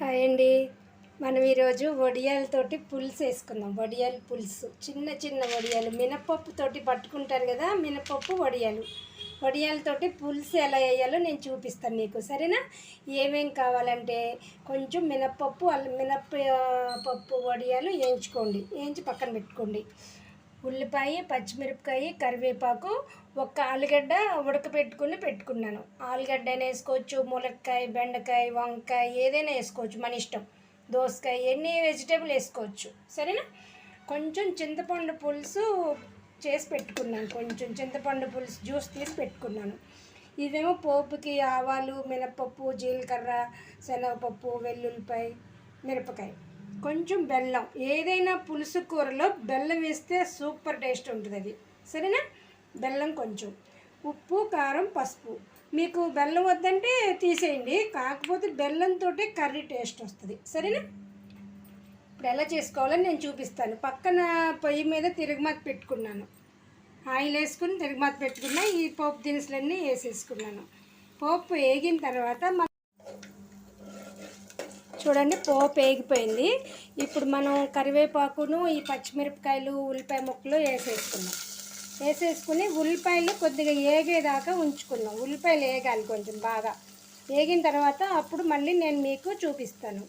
Hi అండి. మనం ఈరోజు వడియాలతోటి పులుసు వేసుకుందాం. వడియాలు పులుసు. చిన్న చిన్న వడియాలు. మినపప్పుతోటి పట్టుకుంటారు కదా మినపప్పు వడియాలు. వడియాలతోటి పులుసు ఎలా వేయాలో నేను చూపిస్తాను మీకు. సరేనా? ఏమేం కావాలంటే కొంచెం మినపప్పు అల్ల మినప పప్పు వడియాలు వేయించుకోండి. వేయించి పక్కన పెట్టుకోండి. ఉల్లిపాయ పచ్చిమిరపకాయ కరివేపాకు ఒక ఆలుగడ్డ ఉడకపెట్టుకుని పెట్టుకున్నాను. ఆలుగడ్డ అయినా వేసుకోవచ్చు ములక్కాయ బెండకాయ వంకాయ ఏదైనా వేసుకోవచ్చు మన ఇష్టం. దోసకాయ ఎన్ని వెజిటేబుల్ వేసుకోవచ్చు. సరేనా? కొంచెం చింతపండు పులుసు చేసి పెట్టుకున్నాను. కొంచెం చింతపండు పులుసు జ్యూస్ తీసి పెట్టుకున్నాను. ఇవేమో పోపుకి ఆవాలు మినపప్పు జీలకర్ర శనగపప్పు వెల్లుల్లిపాయ మిరపకాయ. కొంచెం బెల్లం ఏదైనా పులుసు కూరలో బెల్లం వేస్తే సూపర్ టేస్ట్ ఉంటుంది అది. సరేనా? బెల్లం కొంచెం. ఉప్పు కారం పసుపు. మీకు బెల్లం వద్దంటే తీసేయండి. కాకపోతే బెల్లంతో కర్రీ టేస్ట్ వస్తుంది. సరేనా? ఇప్పుడు ఎలా చేసుకోవాలని నేను చూపిస్తాను. పక్కన పొయ్యి మీద తిరుగుమాత పెట్టుకున్నాను. ఆయిల్ వేసుకుని తిరుగుమాత పెట్టుకున్నా ఈ పోపు దినుసులన్నీ వేసేసుకున్నాను. పోపు వేగిన తర్వాత చూడండి పోపు వేగిపోయింది ఇప్పుడు మనం కరివేపాకును ఈ పచ్చిమిరపకాయలు ఉల్లిపాయ ముక్కలు వేసేసుకున్నాం వేసేసుకుని ఉల్లిపాయలు కొద్దిగా ఏగేదాకా ఉంచుకున్నాం ఉల్లిపాయలు వేగాలి కొంచెం బాగా. వేగిన తర్వాత అప్పుడు మళ్ళీ నేను మీకు చూపిస్తాను.